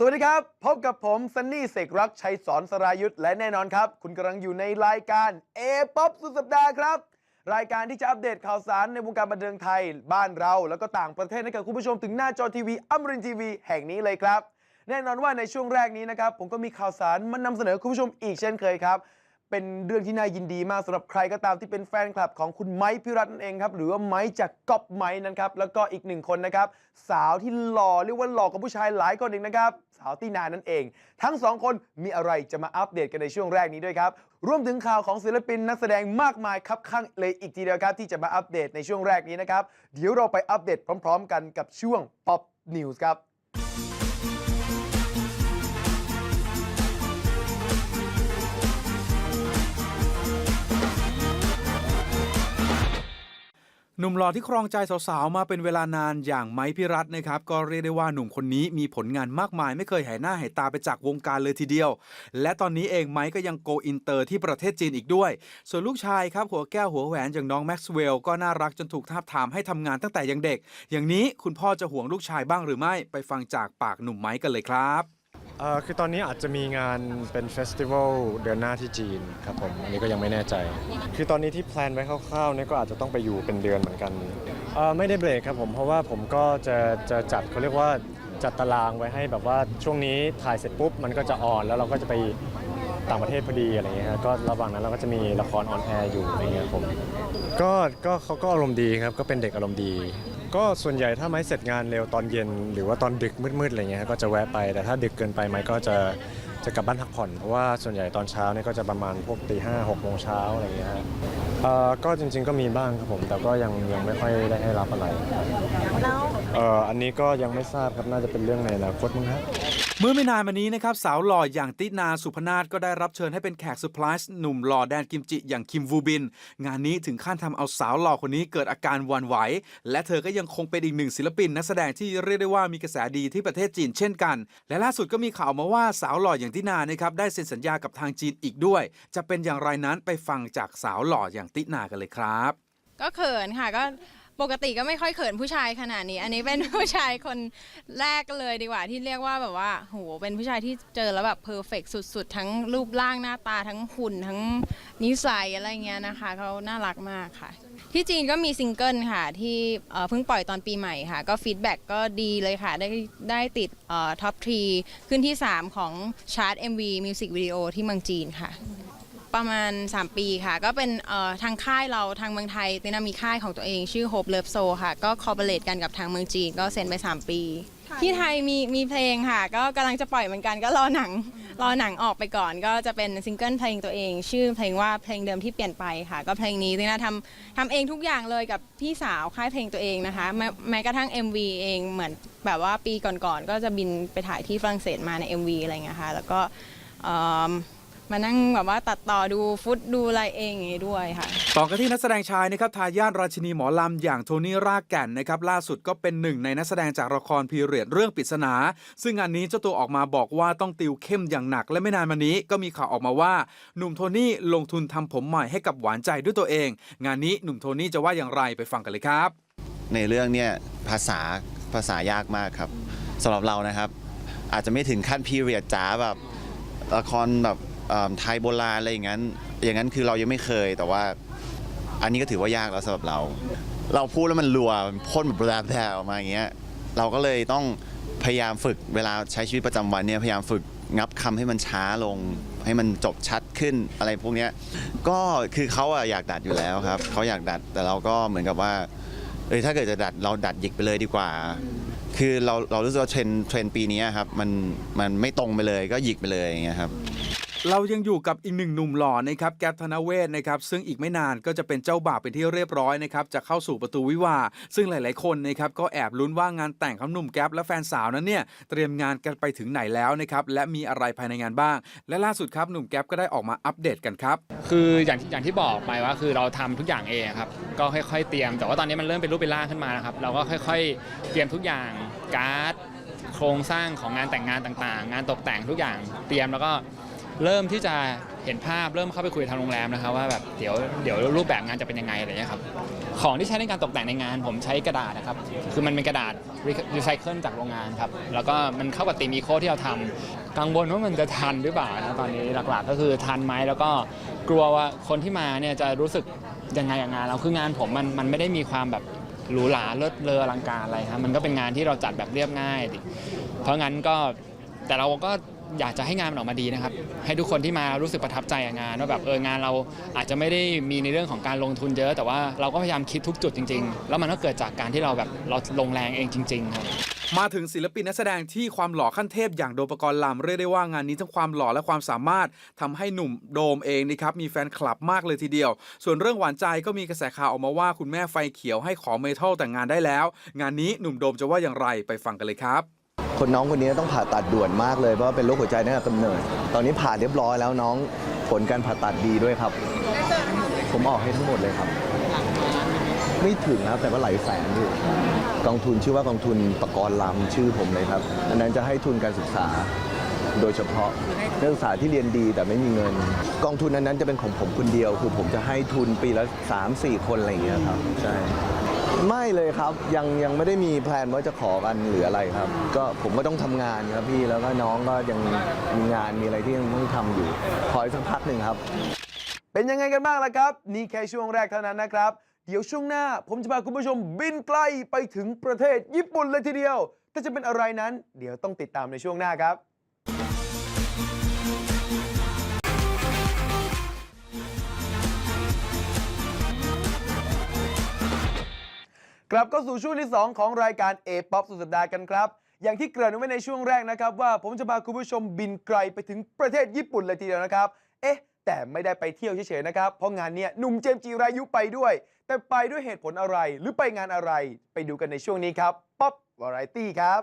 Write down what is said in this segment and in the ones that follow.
สวัสดีครับ พบกับผมซันนี่เสกรักชัยสอนสรายุทธและแน่นอนครับ คุณกำลังอยู่ในรายการ A ป๊อปสุดสัปดาห์ครับ รายการที่จะอัปเดตข่าวสารในวงการบันเทิงไทย บ้านเราแล้วก็ต่างประเทศให้กับคุณผู้ชมถึงหน้าจอทีวีอัมรินทีวีแห่งนี้เลยครับ แน่นอนว่าในช่วงแรกนี้นะครับ ผมก็มีข่าวสารมานำเสนอคุณผู้ชมอีกเช่นเคยครับเป็นเรื่องที่น่ายินดีมากสำหรับใครก็ตามที่เป็นแฟนคลับของคุณไม้พิรัตน์นั่นเองครับ หรือว่าไม้จากก๊อปไม้นั่นครับแล้วก็อีกหนึ่งคนนะครับ สาวที่หล่อเรียกว่าหล่อกว่าผู้ชายหลายคนเองนะครับ สาวตีนานั่นเอง ทั้งสองคนมีอะไรจะมาอัปเดตกันในช่วงแรกนี้ด้วยครับ รวมถึงข่าวของศิลปินนักแสดงมากมายครับข้างเลยอีกทีเดียวครับ ที่จะมาอัปเดตในช่วงแรกนี้นะครับ เดี๋ยวเราไปอัปเดตพร้อม ๆ กันกับช่วง Pop News ครับ หนุ่มหล่อที่ครองใจสาวๆ มาเป็นเวลานานอย่างไม้พิรัตนะครับ ก็เรียกได้ว่าหนุ่มคนนี้มีผลงานมากมายไม่เคยหายหน้าหายตาไปจากวงการเลยทีเดียว และตอนนี้เองไม้ก็ยังโกอินเตอร์ที่ประเทศจีนอีกด้วย ส่วนลูกชายครับหัวแก้วหัวแหวนอย่างน้องแม็กซ์เวลล์ก็น่ารักจนถูกทาบทามให้ทำงานตั้งแต่ยังเด็ก อย่างนี้คุณพ่อจะห่วงลูกชายบ้างหรือไม่ไปฟังจากปากหนุ่มไม้กันเลยครับ เอ่อคือตอนนี้อาจจะมีงานเป็นเฟสติวัลเดือนหน้าที่จีนครับผมอันนี้ก็ยังไม่แน่ใจ คือตอนนี้ที่แพลนไว้คร่าวๆเนี่ยก็อาจจะต้องไปอยู่เป็นเดือนเหมือนกันเอ่อไม่ได้เบรกครับผมเพราะว่าผมก็จะจะจัดเขาเรียกว่าจัดตารางไว้ให้แบบว่าช่วงนี้ถ่ายเสร็จปุ๊บมันก็จะออนแล้วเราก็จะไปต่างประเทศพอดีอะไรเงี้ยฮะก็ระหว่างนั้นเราก็จะมีละครออนแอร์อยู่อะไรเงี้ยผมก็ก็เขาก็อารมณ์ดีครับก็เป็นเด็กอารมณ์ดี ก็ส่วนใหญ่ถ้าไม้เสร็จงานเร็วตอนเย็น หรือว่าตอนดึกมืดๆอะไรเงี้ยก็จะแวะไปแต่ถ้าดึกเกินไปไม้ก็จะจะกลับบ้านพักผ่อนเพราะว่าส่วนใหญ่ตอนเช้าเนี่ยก็จะประมาณพวกตีห้าหกโมงเช้าอะไรเงี้ยฮะเอ่อก็จริงๆก็มีบ้างครับผม แต่ก็ยังยังไม่ค่อยได้ให้รับอะไร แล้ว เอ่ออันนี้ก็ยังไม่ทราบครับน่าจะเป็นเรื่องในอนาคตมั้งครับ เมื่อไม่นานมานี้นะครับ สาวหล่ออย่างตินาสุพนาศก็ได้รับเชิญให้เป็นแขกเซอร์ไพรส์หนุ่มหล่อแดนกิมจิอย่างคิมวูบิน งานนี้ถึงขั้นทำเอาสาวหล่อคนนี้เกิดอาการหวั่นไหว และเธอก็ยังคงเป็นอีกหนึ่งศิลปินนักแสดงที่เรียกได้ว่ามีกระแสดีที่ประเทศจีนเช่นกัน และล่าสุดก็มีข่าวมาว่าสาวหล่ออย่างตินานะครับได้เซ็นสัญญากับทางจีนอีกด้วย จะเป็นอย่างไรนั้นไปฟังจากสาวหล่ออย่างตินากันเลยครับ ก็เขินค่ะก็ ปกติก็ไม่ค่อยเขินผู้ชายขนาดนี้ อันนี้เป็นผู้ชายคนแรกเลยดีกว่าที่เรียกว่าแบบว่าโหเป็นผู้ชายที่เจอแล้วแบบเพอร์เฟกสุดๆ ทั้งรูปร่างหน้าตาทั้งหุ่นทั้งนิสัยอะไรเงี้ยนะคะเขาน่ารักมากค่ะ ที่จีนก็มีซิงเกิลค่ะ ที่เพิ่งปล่อยตอนปีใหม่ค่ะ ก็ฟีดแบ็กก็ดีเลยค่ะ ได้ได้ติดท็อปทรีขึ้นที่ 3 ของชาร์ต MV Music Video ที่เมืองจีนค่ะ ประมาณ 3 ปีค่ะ ก็เป็นเอ่อทางค่ายเราทางเมืองไทยตินามีค่ายของตัวเองชื่อ Hope Love Soul ค่ะ ก็คอ r p o r a t e กันกับทางเมืองจีนก็เซ็นไป 3 ปี ที่ไทยมีมีเพลงค่ะ ก็กำลังจะปล่อยเหมือนกันก็รอหนังรอหนังออกไปก่อนก็จะเป็นซิงเกิลเพลงตัวเอง ชื่อเพลงว่าเพลงเดิมที่เปลี่ยนไปค่ะ ก็เพลงนี้ตินาทำทำเองทุกอย่างเลยกับพี่สาวค่ายเพลงตัวเองนะคะ แม้แม้กระทั่ง MV เองเหมือนแบบว่าปีก่อนๆก็จะบินไปถ่ายที่ฝรั่งเศสมาใน MV อะไรเงี้ยค่ะแล้วก็เอิ่ มมานั่งแบบว่าตัดต่อดูฟุตดูอะไรเองอย่างนี้ด้วยค่ะ ต่อกันที่นักแสดงชายนะครับทายาทราชินีหมอลำอย่างโทนี่รากแก่นนะครับล่าสุดก็เป็นหนึ่งในนักแสดงจากละครพีเรียดเรื่องปริศนา ซึ่งงานนี้เจ้าตัวออกมาบอกว่าต้องติวเข้มอย่างหนักและไม่นานมานี้ก็มีข่าวออกมาว่า หนุ่มโทนี่ลงทุนทำผมใหม่ให้กับหวานใจด้วยตัวเอง งานนี้หนุ่มโทนี่จะว่าอย่างไรไปฟังกันเลยครับ ในเรื่องเนี่ยภาษาภาษายากมากครับสำหรับเรานะครับ อาจจะไม่ถึงขั้นพีเรียดจ๋าแบบละครแบบเอิ่ม ไทยโบราณอะไรอย่างนั้น อย่างนั้นคือเรายังไม่เคยแต่ว่า อันนี้ก็ถือว่ายากแล้วสำหรับเรา เราพูดแล้วมันรัวมันพ่นแบบแผลออกมาอย่างเงี้ยเราก็เลยต้องพยายามฝึกเวลาใช้ชีวิตประจำวันเนี่ยพยายามฝึกงับคำให้มันช้าลง ให้มันจบชัดขึ้นอะไรพวกเนี้ยก็คือเขาอะอยากดัดอยู่แล้วครับเขาอยากดัดแต่เราก็เหมือนกับว่าเออถ้าเกิดจะดัดเราดัดหยิกไปเลยดีกว่า คือเราเรารู้สึกว่าเทรนด์เทรนด์ปีนี้ครับมันมันไม่ตรงไปเลยก็หยิกไปเลยอย่างเงี้ยครับ เรายังอยู่กับอีกหนึ่งหนุ่มหล่อนะครับแก๊ปธนเวศนะครับซึ่งอีกไม่นานก็จะเป็นเจ้าบ่าวเป็นที่เรียบร้อยนะครับจะเข้าสู่ประตูวิวาซึ่งหลาย ๆ คนนะครับก็แอบลุ้นว่างานแต่งของหนุ่มแก๊ปและแฟนสาวนั้นเนี่ยเตรียมงานกันไปถึงไหนแล้วนะครับและมีอะไรภายในงานบ้าง และล่าสุดครับหนุ่มแก๊ปก็ได้ออกมาอัปเดตกันครับคืออย่างที่อย่างที่บอกไปว่าคือเราทำทุกอย่างเองครับก็ค่อย ๆ เตรียม แต่ว่าตอนนี้มันเริ่มเป็นรูปเป็นร่างขึ้นมานะครับเราก็ค่อย ๆ เตรียมทุกอย่างการ์ดโครงสร้างของงานแต่งงานต่าง ๆ งานตกแต่งทุกอย่างเตรียมแล้วก็ เริ่มที่จะเห็นภาพเริ่มเข้าไปคุยทางโรงแรมนะครับว่าแบบเดี๋ยวเดี๋ยวรูปแบบงานจะเป็นยังไงอะไรเงี้ยครับของที่ใช้ในการตกแต่งในงาน ผมใช้กระดาษนะครับคือมันเป็นกระดาษรีไซเคิลจากโรงงานครับแล้วก็มันเข้ากับตีมอีโคที่เราทำกังวลว่ามันจะทันหรือเปล่านะตอนนี้หลักๆ ก็คือทันไหมแล้วก็กลัวว่าคนที่มาเนี่ยจะรู้สึกยังไงกับงานเราคืองานผมมันมันไม่ได้มีความแบบหรูหราเลิศเลออลังการอะไรครับมันก็เป็นงานที่เราจัดแบบเรียบง่ายเพราะงั้นก็แต่เราก็ อยากจะให้งานมันออกมาดีนะครับ ให้ทุกคนที่มารู้สึกประทับใจกับงานว่าแบบเอองานเราอาจจะไม่ได้มีในเรื่องของการลงทุนเยอะ แต่ว่าเราก็พยายามคิดทุกจุดจริง ๆ แล้วมันก็เกิดจากการที่เราแบบเราลงแรงเองจริงๆครับ มาถึงศิลปินนักแสดงที่ความหล่อขั้นเทพอย่างโดมปกรณ์ลำเรียกได้ว่างานนี้ทั้งความหล่อและความสามารถทำให้หนุ่มโดมเองนะครับมีแฟนคลับมากเลยทีเดียว ส่วนเรื่องหวานใจก็มีกระแสข่าวออกมาว่าคุณแม่ไฟเขียวให้ขอเมทัลแต่งงานได้แล้ว งานนี้หนุ่มโดมจะว่าอย่างไรไปฟังกันเลยครับ คนน้องคนนี้ต้องผ่าตัดด่วนมากเลยเพราะว่าเป็นโรคหัวใจตั้งแต่กำเนิด ตอนนี้ผ่าเรียบร้อยแล้วน้องผลการผ่าตัดดีด้วยครับ ผมออกให้ทั้งหมดเลยครับ ไม่ถึงนะครับแต่ก็หลายแสนอยู่กองทุนชื่อว่ากองทุนปกรณ์ลำชื่อผมเลยครับ อันนั้นจะให้ทุนการศึกษาโดยเฉพาะนักศึกษาที่เรียนดีแต่ไม่มีเงิน กองทุนอันนั้นจะเป็นของผมคนเดียว คือผมจะให้ทุนปีละ 3-4 คนอะไรอย่างเงี้ยครับใช่ ไม่เลยครับยังยังไม่ได้มีแพลนว่าจะขอกันหรืออะไรครับ ก็ผมก็ต้องทำงานครับพี่แล้วก็น้องก็ยังมีงานมีอะไรที่ยังต้องทำอยู่ขออีกสักพักหนึ่งครับ เป็นยังไงกันบ้างล่ะครับ นี่แค่ช่วงแรกเท่านั้นนะครับ เดี๋ยวช่วงหน้า ผมจะพาคุณผู้ชมบินไกลไปถึงประเทศญี่ปุ่นเลยทีเดียว แต่จะเป็นอะไรนั้น เดี๋ยวต้องติดตามในช่วงหน้าครับ กลับเข้าสู่ช่วงที่ 2 ของรายการ A p o p สุดสัปดาห์กันครับ อย่างที่เกริ่นไว้ในช่วงแรกนะครับ ว่าผมจะพาคุณผู้ชมบินไกลไปถึงประเทศญี่ปุ่นเลยทีเดียวนะครับ เอ๊ะ แต่ไม่ได้ไปเที่ยวเฉยๆนะครับ เพราะงานเนี้ยหนุ่มเจมส์จีรายุไปด้วย แต่ไปด้วยเหตุผลอะไรหรือไปงานอะไร ไปดูกันในช่วงนี้ครับป๊อปวาไรตี้ครับ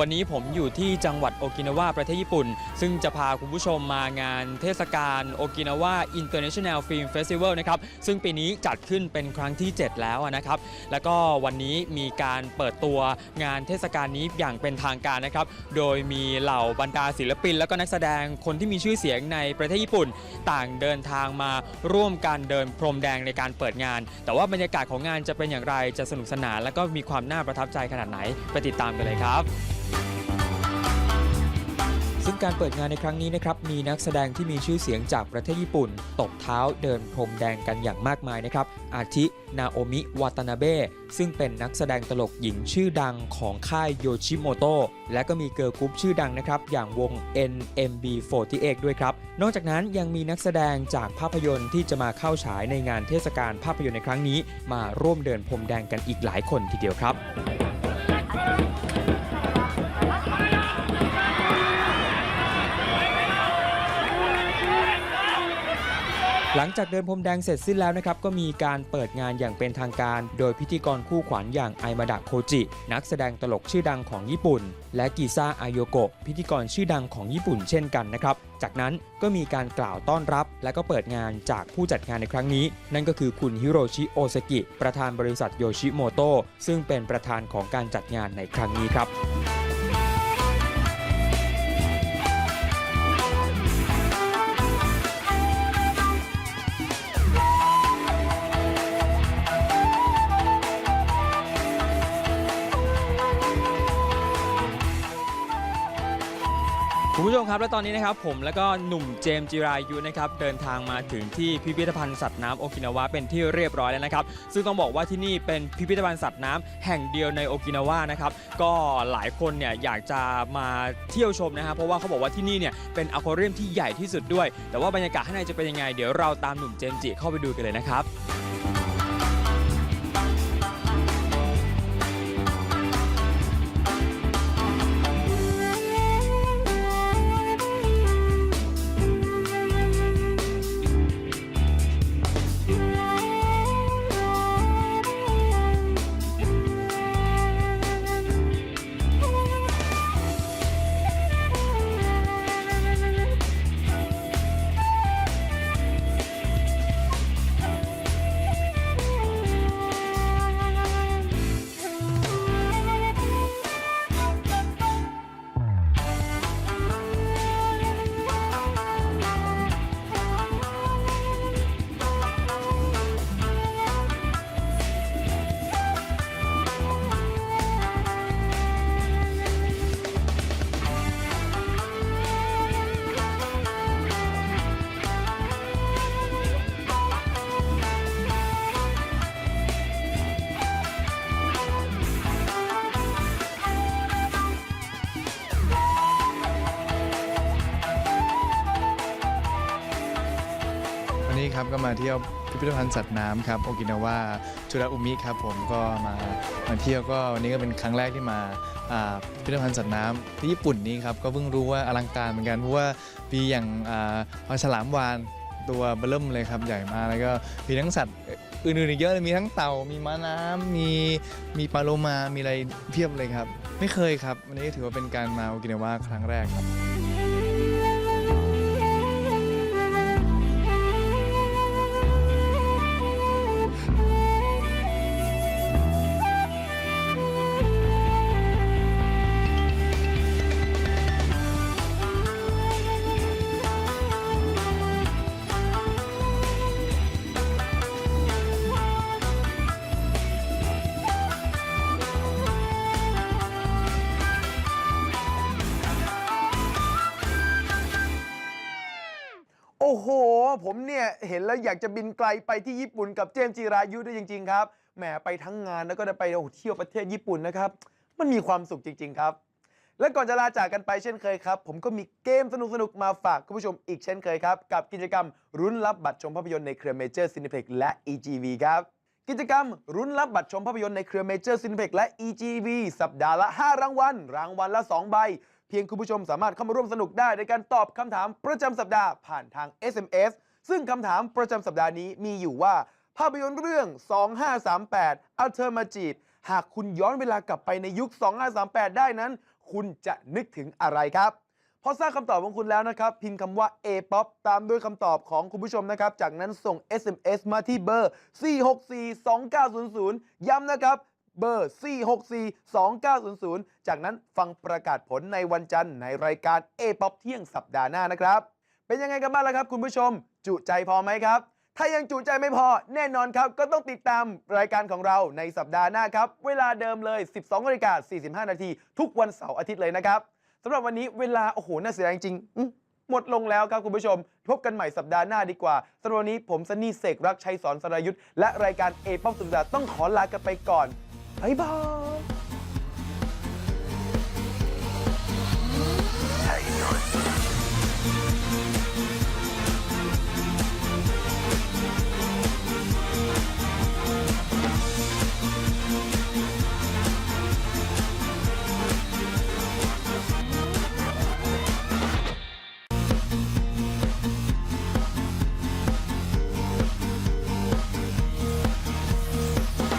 วันนี้ผมอยู่ที่จังหวัดโอกินาวาประเทศญี่ปุ่น ซึ่งจะพาคุณผู้ชมมางานเทศกาลโอกินาวาอินเตอร์เนชั่นแนลฟิล์มเฟสติวัลนะครับซึ่งปีนี้จัดขึ้นเป็นครั้งที่ 7 แล้วนะครับ แล้วก็วันนี้มีการเปิดตัวงานเทศกาลนี้อย่างเป็นทางการนะครับ โดยมีเหล่าบรรดาศิลปิน แล้วก็นักแสดงคนที่มีชื่อเสียงในประเทศญี่ปุ่น ต่างเดินทางมาร่วมกันเดินพรมแดงในการเปิดงาน แต่ว่าบรรยากาศของงานจะเป็นอย่างไรจะสนุกสนาน แล้วก็มีความน่าประทับใจขนาดไหนไปติดตามกันเลยครับ งการเปิดงานในครั้งนี้นะครับมีนักแสดงที่มีชื่อเสียงจากประเทศญี่ปุ่น ตบเท้าเดินพรมแดงกันอย่างมากมายนะครับ อาทินาโอมิวาตานาเบะซึ่งเป็นนักแสดงตลกหญิงชื่อดังของค่ายโยชิโมโตและก็มีเกิร์ลกรุ๊ปชื่อดังนะครับ อย่างวง NMB48 ด้วยครับ นอกจากนั้นยังมีนักแสดงจากภาพยนตร์ที่จะมาเข้าฉายในงานเทศกาลภาพยนตร์ในครั้งนี้ มาร่วมเดินพรมแดงกันอีกหลายคนทีเดียวครับ หลังจากเดินพรมแดงเสร็จสิ้นแล้วนะครับ ก็มีการเปิดงานอย่างเป็นทางการ โดยพิธีกรคู่ขวัญอย่างไอมาดะโคจิ นักแสดงตลกชื่อดังของญี่ปุ่น และกิซ่าอายโยโกะพิธีกรชื่อดังของญี่ปุ่นเช่นกันนะครับ จากนั้นก็มีการกล่าวต้อนรับ และก็เปิดงานจากผู้จัดงานในครั้งนี้ นั่นก็คือคุณฮิโรชิโอซากิ ประธานบริษัทโยชิโมโตซึ่งเป็นประธานของการจัดงานในครั้งนี้ครับ ครับและตอนนี้นะครับผมและก็หนุ่มเจมส์จิรายุนะครับเดินทางมาถึงที่พิพิธภัณฑ์สัตว์น้ำโอกินาวาเป็นที่เรียบร้อยแล้วนะครับ ซึ่งต้องบอกว่าที่นี่เป็นพิพิธภัณฑ์สัตว์น้ำแห่งเดียวในโอกินาวานะครับก็หลายคนเนี่ยอยากจะมาเที่ยวชมนะครับเพราะว่าเขาบอกว่าที่นี่เนี่ยเป็นอควาเรียมที่ใหญ่ที่สุดด้วย แต่ว่าบรรยากาศข้างในจะเป็นยังไงเดี๋ยวเราตามหนุ่มเจมส์จิเข้าไปดูกันเลยนะครับ ครับก็มาเที่ยวพิพิธภัณฑ์สัตว์น้ำครับโอกินาวาจุราอุมิครับผมก็มามาเที่ยวก็วันนี้ก็เป็นครั้งแรกที่มาพิพิธภัณฑ์สัตว์น้ำที่ญี่ปุ่นนี้ครับก็เพิ่งรู้ว่าอลังการเหมือนกันเพราะว่ามีอย่างปลาฉลามวานตัวเบลเริ่มเลยครับใหญ่มากแล้วก็มีทั้งสัตว์อื่นๆอีกเยอะเลยมีทั้งเต่ามีม้าน้ำมีมีปลาโลมามีอะไรเพียบเลยครับ ไม่เคยครับวันนี้ถือว่าเป็นการมาโอกินาวาครั้งแรกครับ ผมเนี่ยเห็นแล้วอยากจะบินไกลไปที่ญี่ปุ่นกับเจมส์จีรายุด้วยจริง ๆ ครับแหมไปทั้งงานแล้วก็ได้ไปเที่ยวประเทศญี่ปุ่นนะครับ มันมีความสุขจริง ๆ ครับ และก่อนจะลาจากกันไปเช่นเคยครับ ผมก็มีเกมสนุกๆมาฝากคุณผู้ชมอีกเช่นเคยครับกับกิจกรรมรุ้นรับบัตรชมภาพยนตร์ในเครือเมเจอร์ซินิเพ็กและ EGV ครับกิจกรรมรุ้นรับบัตรชมภาพยนตร์ในเครือเมเจอร์ซินิเพ็กและ EGV สัปดาห์ละ 5 รางวัล รางวัลละ 2 ใบ พียงคุณผู้ชมสามารถเข้ามาร่วมสนุกได้ในการตอบคำถามประจำสัปดาห์ผ่านทาง SMS ซึ่งคำถามประจำสัปดาห์นี้มีอยู่ว่า ภาพยนตร์เรื่อง 2538 Alternative หากคุณย้อนเวลากลับไปในยุค 2538 ได้นั้น คุณจะนึกถึงอะไรครับพอทราบคำตอบของคุณแล้วนะครับ พิมพ์คำว่า A-POP ตามด้วยคำตอบของคุณผู้ชมนะครับ จากนั้นส่ง SMS มาที่เบอร์ 4642900 ย้ำนะครับ เบอร์ 4642900 จากนั้นฟังประกาศผลในวันจันทร์ในรายการ A-POP เที่ยงสัปดาห์หน้านะครับ เป็นยังไงกันบ้างล่ะครับ คุณผู้ชม จุใจพอไหมครับ ถ้ายังจุใจไม่พอแน่นอนครับ ก็ต้องติดตามรายการของเราในสัปดาห์หน้าครับ เวลาเดิมเลย 12นาฬิกา45 นาทีทุกวันเสาร์อาทิตย์เลยนะครับสำหรับวันนี้เวลาโอ้โหน่าเสียดายจริงหมดลงแล้วครับคุณผู้ชม พบกันใหม่สัปดาห์หน้าดีกว่าสำหรับวันนี้ผมซันนี่เสกรักชัยสอนสรายุทธและรายการเอป้อมสุดาต้องขอลากันไปก่อน บ๊ายบาย